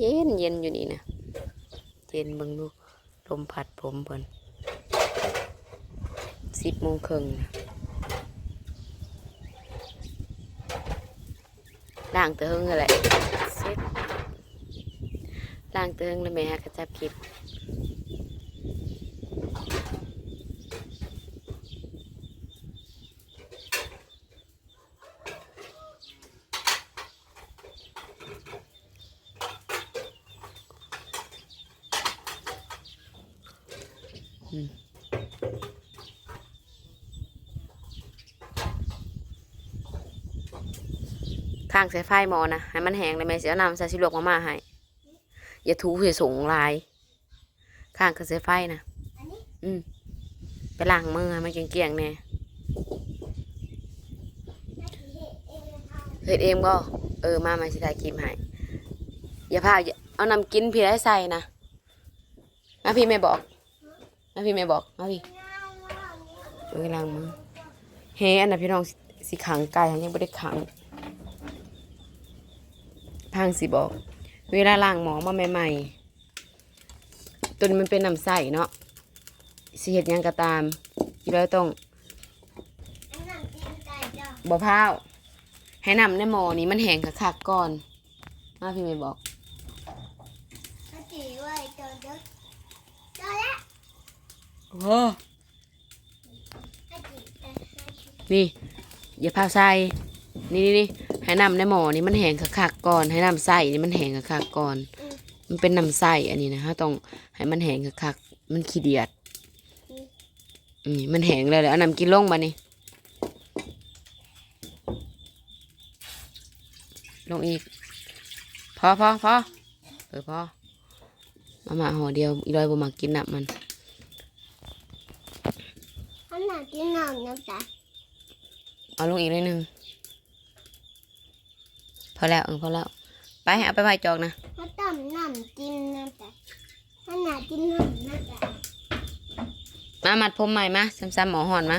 เย็นเย็นอยู่นี่นะเย็นเบิ่งดูลมพัดผมเพิ่นสิบโมงครึ่งนะล้างเติงอะไรเซ็ตล้างเติงแล้วแม่ก็จับคลิป ข้างสายไฟหมอนะให้มันแห้งเลยแม่เสียน้ำใส่สิลวกมาม่าให้อย่าถูเสียสงลายข้างกับสายไฟนะอืมไปล้างมือให้มันเกลี่ยงๆแน่เฮ็ดเองบ่เออมามาสิถ่ายคลิปให้อย่าพาอย่าเอานำกินพี่ได้ใส่นะมาพี่ไม่บอกมาพี่ไม่บอกมาพี่เออล้างมือเฮ้อันน่ะพี่น้องสิ สิขังไก่ยังไม่ได้ขังทางสิบอก เวลาล้างหมอมาใหม่ๆตัวนี้มันเป็นน้ำใสเนาะสิเห็ดหยังก็ตามที่เราต้องบ่พร้าวให้นำในหมอนี้มันแห้งคักๆก่อนมาพี่ไม่บอกโอ้โหนี่ อย่าพาใส่นี่นี่นี่ให้นำในหมอนี่มันแห้งคักๆก่อน ให้นำใส่นี่มันแห้งคักๆก่อน มันเป็นน้ำใส่อันนี้นะฮะต้องให้มันแห้งคักๆมันขี้เดียดอืมมันแห้งเลยเดี๋ยเอาน้ำกินลงมานี่ลงอีก พอพอพอเออพอมามาห่อเดียวอีร้อยบ่มากินน้ำมันอันไหนที่นอนนะจ๊ะ เอาลงอีกนิดนึงพอแล้วเออพอแล้ว ไปเอาไปไว้จอกนะถ้าต้มน้ำกินนะจ๊ะอันไหนที่นอนนะจ๊ะมามัดผมใหม่มาซ้ำๆหมอหอนมา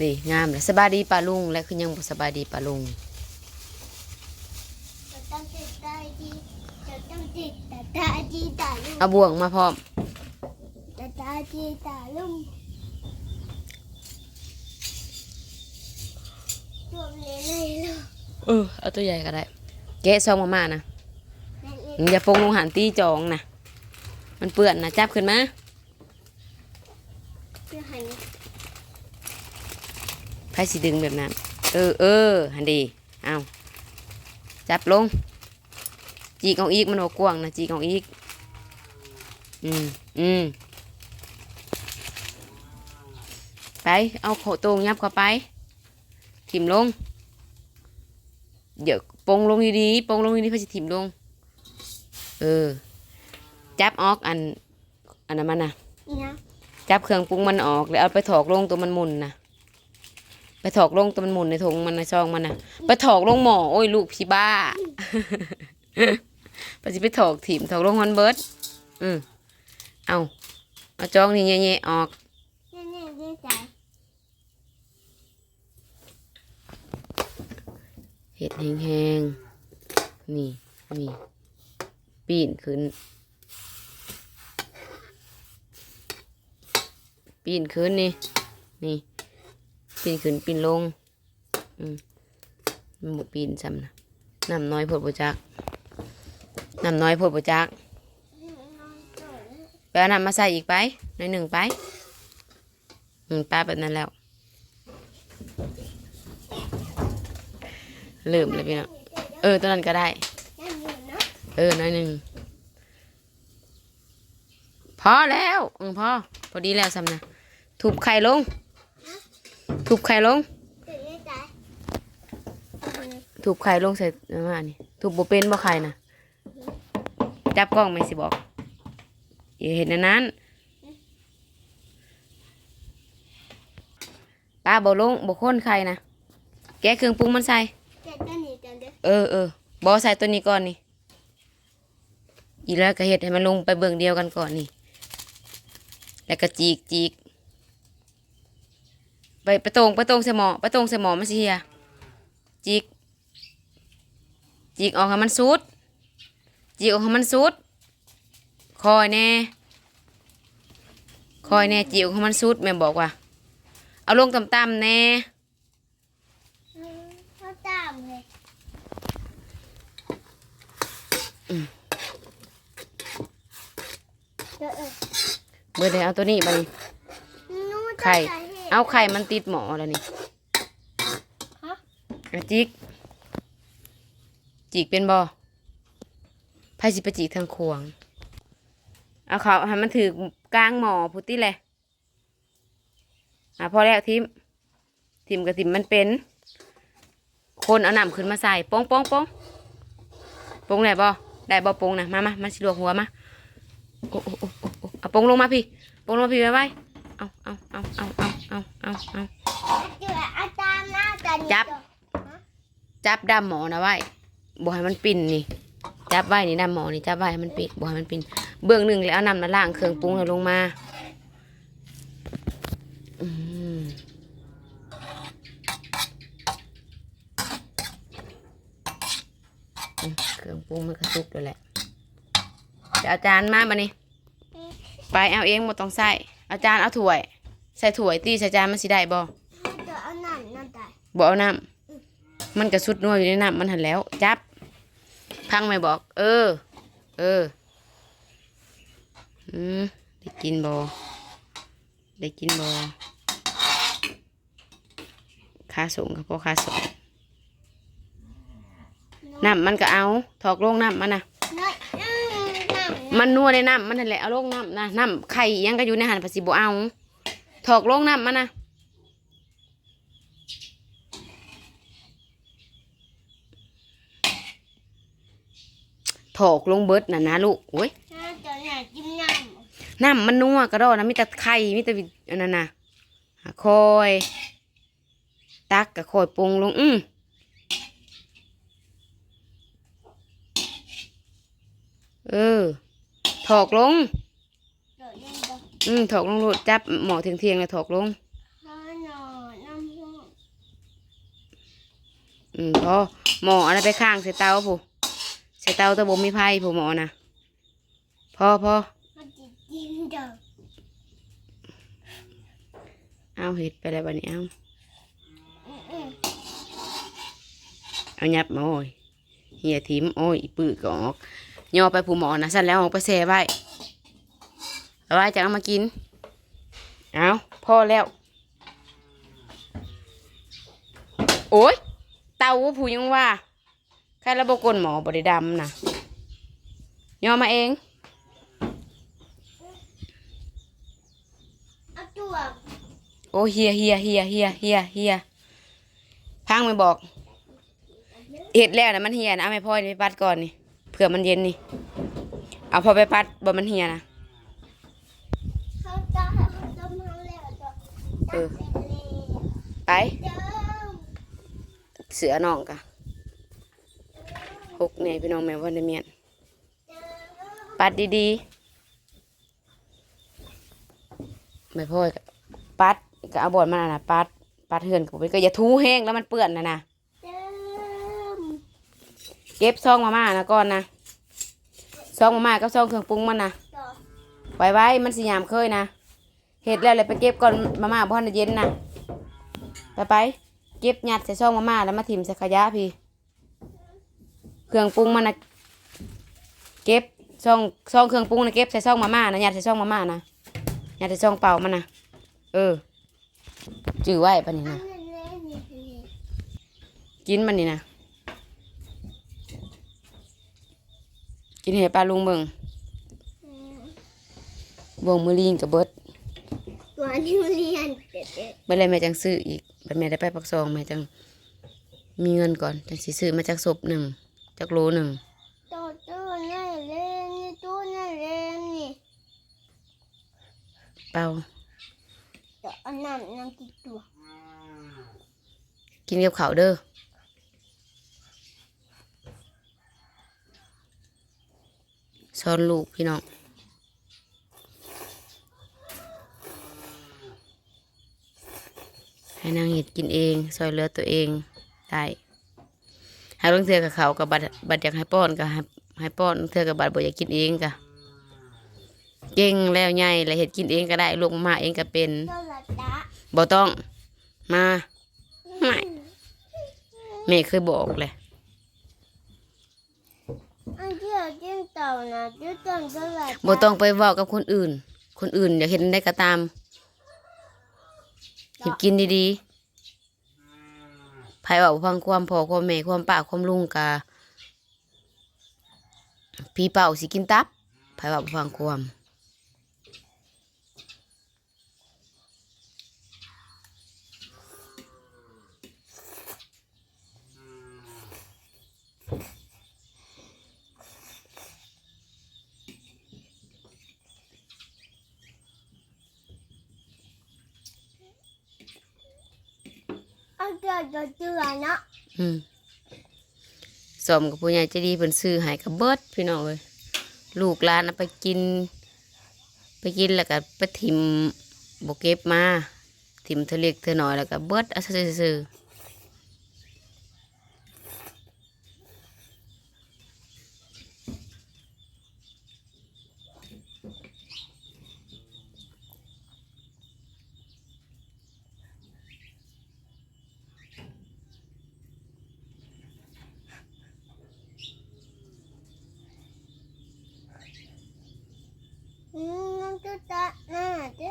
ดีงามเลยสบายดีปลาลุง และคือยังบ่สบายดีปลาลุงจะต้องติดตาดีจะต้องติดตาตาดีตาลุงเอาบ่วงมาพร้อมตาตาดีตาลุง รวมเลยเลยเลยเออเอาตัวใหญ่ก็ได้ แกะซองมาม่านะนั่นเองอย่าฟงลงหันตีจองนะมันเปื้อนนะจับขึ้นมาเพื่อหันไผสิดึงแบบนั้น เออเออหันดี เอาจับลง จีกเอาอีกมันบ่กว้างนะจีกเอาอีก อืมอืมไป เอาโขโตรงยับเข้าไป ถิ่มลง เดี๋ยวปงลงดีๆปงลงดีๆเพื่อจะถิ่มลง เออ จับออกอัน อันนั้นมันนะนี่นะจับเครื่องปรุงมันออกแล้วเอาไปถอกลงตัวมันหมุนนะไปถอกลงตัวมันหมุนในถุงมันในซองมันนะไปถอกลงหมอโอ้ยลูกพี่บ้าไปสิไปถอกถิ่มถอกลงฮอนเบิร์ดอืมเอาเอาจองนี่แง่ๆออก นี่นี่นี่จ๊ะ เห็ดแห้งๆ นี่นี่ ปีนขึ้น ปีนขึ้นนี่ นี่ ปีนขึ้นปีนลง อืมมันบปีนซ้ำนะน้ำน้อยพดบ่จักน้ำน้อยพดบ่จักไปเอาน้ำมาใส่อีกไปหน่อยหนึ่งไป อืมป้าแบบนั้นแล้ว เริ่มเลยพี่น้องเออตัวนั้นก็ได้ เออหน้อยหนึ่งพอแล้วอืมพอพอดีแล้วซ้ำนะทุบไข่ลงทุบไข่ลงเดี๋ยวนี่จ๊ะทุบไข่ลงใส่น้ำมันนี่ทุบบ่เป็นบ่ไข่นะจับกล้องไหมสิบอกอย่าเห็นอันนั้นปลาบ่ลงบ่ข้นไข่นะแกเครื่องปรุงมันใส่ เดี๋ยวต้นนี้จ๊ะเดี๋ยวเออเออบอใส่ตัวนี้ก่อนนี่ อีแล้วก็เห็ดให้มันลงไปเบื้องเดียวกันก่อนนี่ แล้วก็จีกจีกไปไปตรงไปตรงใส่หมอไปตรงใส่หมอมันสิเฮียจีกจีกออกให้มันสุด จิ๋วของมันสุด คอยแน่ คอยแน่จิ๋วของมันสุดแม่บอกว่า เอาลงต่ำๆแน่ อืมเขาตามเลย อืม เดี๋ยวเออ เบอร์เดเอาตัวนี้ไปหนูจะไข่ใส่ให้เอาไข่มันติดหมอแล้วนี่ฮะอะจิก จิกเป็นบ่ไพ่สิไปจิกทางขวง เอาเขาให้มันถือกลางหมอพุติแหละอะพอแล้วทิม ทิมกับทิมมันเป็น คนเอาน้ำขึ้นมาใส่โป้งโป้งโป้งโป้งได้บ่ได้บ่โป้งนะมามามาสิลวกหัวมาโอ้โอ้โอ้โอ้โอ้ เอาโป้งลงมาพี่โป้งลงมาพี่ไว้ไว้เอาเอาเอาเอาเอาเอาเอาเอาเดี๋ยวอาจารย์นะอาจารย์จับ จับดำหมอนะไว้บ่ให้มันปิ่นนี่ จับไว้นี่ดำหมอนี่จับไว้ให้มันปิดบ่ให้มันปิ่นเบื้องหนึ่งแล้วเอาน้ำมาล้างเครื่องปรุงแล้วลงมาอืมอืมเครื่องปรุงมันก็สุกแล้วแหละเดี๋ยวอาจารย์มาบัดนี้ ไปเอาเองหมดต้องใส่อาจารย์เอาถ้วย ใส่ถ้วยตีใส่จานมันสิได้บ่เดี๋ยวเอาหนังนั่นได้บอกเอาน้ำมันกระสุดนัวอยู่ในน้ำมันหันแล้ว จับ พังไม่บอก เออ เอออืมได้กินบอได้กินบอค่าส่งกับพ่อค่าส่งน้ำมันก็เอา ถอกลงน้ำมันนะน้อยอืมหนัง มันนัวในน้ำมันนั่นแหละเอาลงน้ำนะน้ำไข่อิหยังก็อยู่ในหันภาษีบเอาถอกลงน้ำมันนะถอกลงเบิดน่ะนะลูกโอ้ยน่าจะหนังจิ้มหนังน้ำมันนัวกระดอนะมีแต่ไข่มีแต่วิอันนั้นนะหาคอย ตักกับคอยปรุงลง อืมเออ ถอกลงเดี๋ยวยังจะอืมถอกลงโลดจับหมอเทียงเทียงๆแล้วถอกลงข้าวหนอนน้ำผึ้งอืมพอหมออะไรไปข้างใส่เตาผู้ใส่เตาตะบมมีไพ่ผู้หมอนะพอพอมันจะกินเด้อเอาเห็ดไปแล้วบัดนี้เอาอืมอืมเอายับมาโอ้ยเหียทิมโอ้ยอีปื้อก็ออก ย่อไปผู้หมอนะสั่นแล้วเออกไปแช่ไว้เอาไว้จะเอามากิน เอาพอแล้ว โอ้ย เตาผู้ยังว่า ใครระบบกลหมอบริดำนะย่อมาเองเอาตัวโอ้เฮียเฮียเฮียเฮียเฮียเฮียพังไม่บอกเห็ดแล้วนะมันเฮียนะเอาไม่พ่อยไปปัดก่อนนี่เผื่อมันเย็นนี่ เอาพอไปปัดบ่มันเฮียนะเขาจะเขาจะมาแล้วจะเออจับเป็นเลยไปเดิมเสือน้องกะหกเนี่ยพี่น้องแม่วันเมียนเดิมปัดดีๆไม่พ่อยก็ปัดก็เอาบอดมันน่ะนะปัดปัดเหือนกับไปก็อย่าทูแห้งแล้วมันเปื้อนนะนะเดิม เก็บซองมาม่านะก่อนนะซองมาม่ากับซองเครื่องปรุงมันนะไว้ไว้มันสิยามเคยนะเห็ดแล้วเลยไปเก็บก่อนมาม่าบ่ทันเย็นนะไปไปเก็บหยัดใส่ซองมาม่าแล้วมาถิ่มใส่ขยะพี่ เครื่องปรุงมันนะเก็บซองซองเครื่องปรุงนะเก็บใส่ซองมาม่านะหยัดใส่ซองมาม่านะหยัดใส่ซองเปล่ามันนะเออจื้อไว้ปะนี่นะกินมันนี่นะ กินเห็ดปลาลุงเบิ่งอืมวงมือลิงกับเบิดตัวนี้มันเรียนเด็ดเมื่อไรแม่จังซื้ออีกบัดแม่ได้ไปปักซองแม่จังมีเงินก่อนจังสิซื้อมาจากศพหนึ่งจากโลหนึ่งๆตัวตัวนี่เล่นนี่ตัวนี่เล่นนี่เปล่าเดี๋ยวเอาน้ำน้ำติดตัวกินกับข้าวเด้อ สอนลูกพี่น้องให้นางเห็ดกินเองซอยเหลือตัวเองได้หาเรื่องเทือกับเขากับบัดบัดอยากให้ป้อนก็ให้ให้ป้อนเธอกับบาดบ่อยากกินเองกะเก่งแล้วใหญ่แล้วเห็ดกินเองก็ได้ลูกมาเองก็เป็นโซลาตะบ่ต้องมาไม่แม่เคยบอกเลย อันที่เราจิ้มเต่านะจิ้มเต่าโซลาตะบ่ต้องไปเว้ากับคนอื่น คนอื่นอยากเห็นได้ก็ตามเห็ดกินดีๆไผเว่าบ่ฟังความพ่อความแม่ความป้าความลุงกะพี่เป่าสิกินตับไผเว่าบ่ฟังความ เราเจือเนาะอืมสมกับผู้ใหญ่ใจะดีเพิ่นซื้อให้กับเบิดพี่น้องเอ้ยลูกหลานเอาไปกิน ไปกินแล้วก็ไปถิมบ่เก็บมา ถิมเธอเล็กเธอน้อยแล้วก็เบิดเอาซื่อๆอืมน้ำจุดตะน่าจะ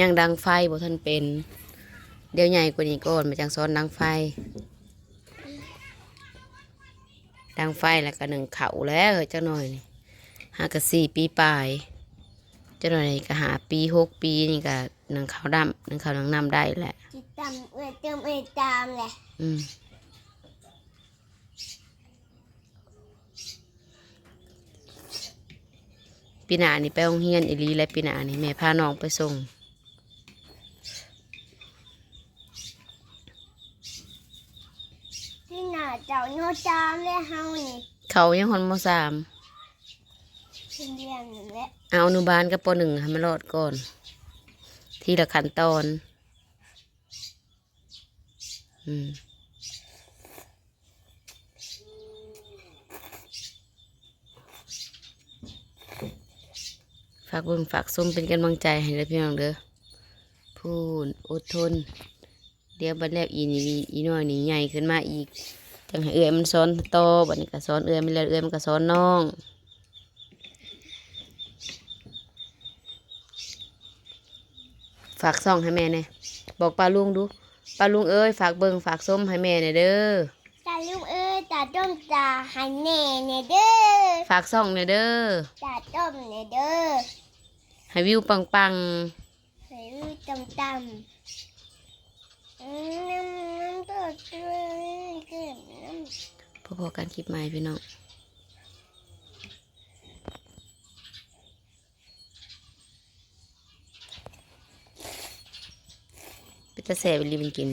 ยังดังไฟบ่ทันเป็น เดี๋ยวใหญ่กว่านี้ก่อนมาจังซ้อนดังไฟ ดังไฟแล้วก็หนึ่งเขาแล้วเฮ้ยจังหน่อยนี่หากะสี่ปีปลายจังหน่อยนี่ก็หาปีหกปีนี่ก็หนึ่งเขาวดำหนึ่งเขาวหนังน้ำได้แหละจิตตามเออเติมเออตามแหละอืมปีหน้านี่ไปโรงเรียนอีหลีและปีหน้านี่แม่พาน้องไปส่ง ที่หน้า เจ้าโนจามเลยเฮานี่เขายังฮอนมสามเป็นเรียนนั่นแหละเอาอนุบาลกับปหนึ่งให้มันรอดก่อน ทีละขั้นตอน อืมฝากเบิ่งฝากส้มเป็นกำลังใจให้เลยพี่น้องเด้อพูนอดทน เดี๋ยวบัดแล้วอีนี่อีน้อยนี่ใหญ่ขึ้นมาอีก จังให้เอื้อยมันสอนต่อบัดนี้ก็สอนเอื้อยมันแล้วเอื้อยมันก็สอนน้องฝากซ่องให้แม่เนี่ยบอกป้าลุงดูป้าลุงเอ้ยฝากเบิ่งฝากส้มให้แม่เนี่ยเด้อตาลูกเอ้ยตาต้มตาหันแน่เนี่ยเด้อฝากซ่องเนี่ยเด้อตาต้มเนี่ยเด้อให้วิวปังปังใส่ลูกตำตำอืมน้ำน้ำตัวตัวเกินน้ ๆ พอๆกันคลิปใหม่พี่น้องไปตะแสบไปรีบกิน